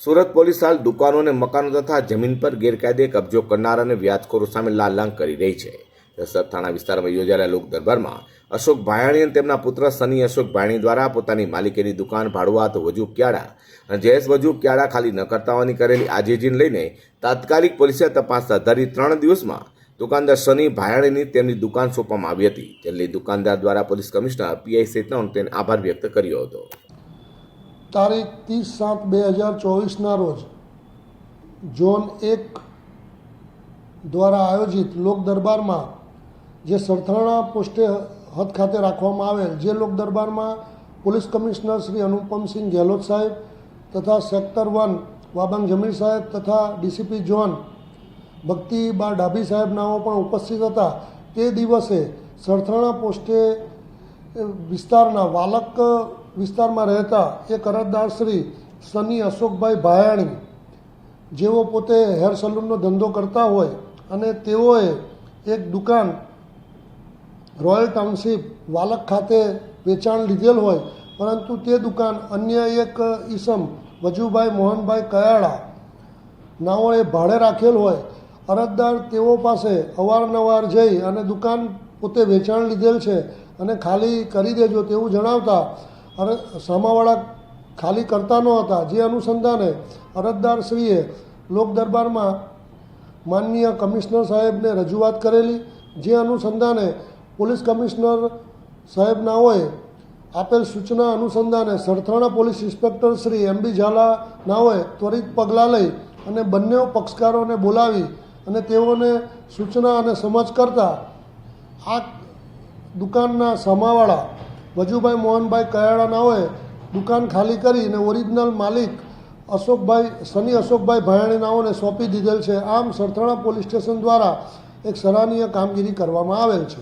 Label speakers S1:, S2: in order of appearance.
S1: Surat police હાલ દુકાનો અને મકાનો તથા જમીન પર ગેરકાયદે કબજો કરનાર અને વ્યાજખોરો સામે લાલાંગ કરી રહી છે. દસર થાણા વિસ્તારમાં યોજાયેલા લોક દરબારમાં અશોક ભાયાણી અને તેમના પુત્ર સની અશોક ભાયાણી દ્વારા પોતાની માલિકીની દુકાન ભાડુઆત વજુ ક્યાડા અને જયેશ વજુ ક્યાડા ખાલી ન કરતા હોવાની કરેલી આજીજીને લઈને તાત્કાલિક પોલીસે તપાસ ધરી ત્રણ દિવસમાં દુકાનદાર સની ભાયાણીની તેમની દુકાન સોંપવામાં આવી હતી. એટલે દુકાનદાર દ્વારા પોલીસ કમિશનર પીઆઈ સહિતનો તેને આભાર વ્યક્ત કર્યો હતો.
S2: તારીખ ત્રીસ સાત બે હજાર ચોવીસના રોજ ઝોન એક દ્વારા આયોજિત લોક દરબારમાં જે સરથાણા પોસ્ટે હદ ખાતે રાખવામાં આવેલ જે લોક દરબારમાં પોલીસ કમિશનર શ્રી અનુપમસિંહ ગેહલોત સાહેબ તથા સેક્ટર વન વાબંગ જમીર સાહેબ તથા ડીસીપી ઝોન ભક્તિબા ડાભી સાહેબનાઓ પણ ઉપસ્થિત હતા. તે દિવસે સરથાણા પોસ્ટે વિસ્તારના વાલક વિસ્તારમાં રહેતા એક અરજદાર શ્રી સની અશોકભાઈ ભાયાણી, જેઓ પોતે હેર સલૂનનો ધંધો કરતા હોય અને તેઓએ એક દુકાન રોયલ ટાઉનશીપ વાલક ખાતે વેચાણ લીધેલ હોય, પરંતુ તે દુકાન અન્ય એક ઈસમ વજુભાઈ મોહનભાઈ કયાળા નાઓએ ભાડે રાખેલ હોય. અરજદાર તેઓ પાસે અવારનવાર જઈ અને દુકાન પોતે વેચાણ લીધેલ છે અને ખાલી કરી દેજો તેવું જણાવતા અરે સામાવાળા ખાલી કરતા ન હતા. જે અનુસંધાને અરજદારશ્રીએ લોક દરબારમાં માનનીય કમિશનર સાહેબને રજૂઆત કરેલી. જે અનુસંધાને પોલીસ કમિશનર સાહેબનાઓએ આપેલ સૂચના અનુસંધાને Sarthana police inspector Shri M B હોય ત્વરિત પગલાં લઈ અને બંને પક્ષકારોને બોલાવી અને તેઓને સૂચના અને સમજ કરતા આ દુકાનના સામાવાળા વજુભાઈ મોહનભાઈ કયાળા નાઓએ દુકાન ખાલી કરીને ઓરિજિનલ માલિક અશોકભાઈ, સની અશોકભાઈ ભાયાણી નાઓને સોંપી દીધેલ છે. આમ સરથાણા પોલીસ સ્ટેશન દ્વારા એક સરાહનીય કામગીરી કરવામાં આવેલ છે.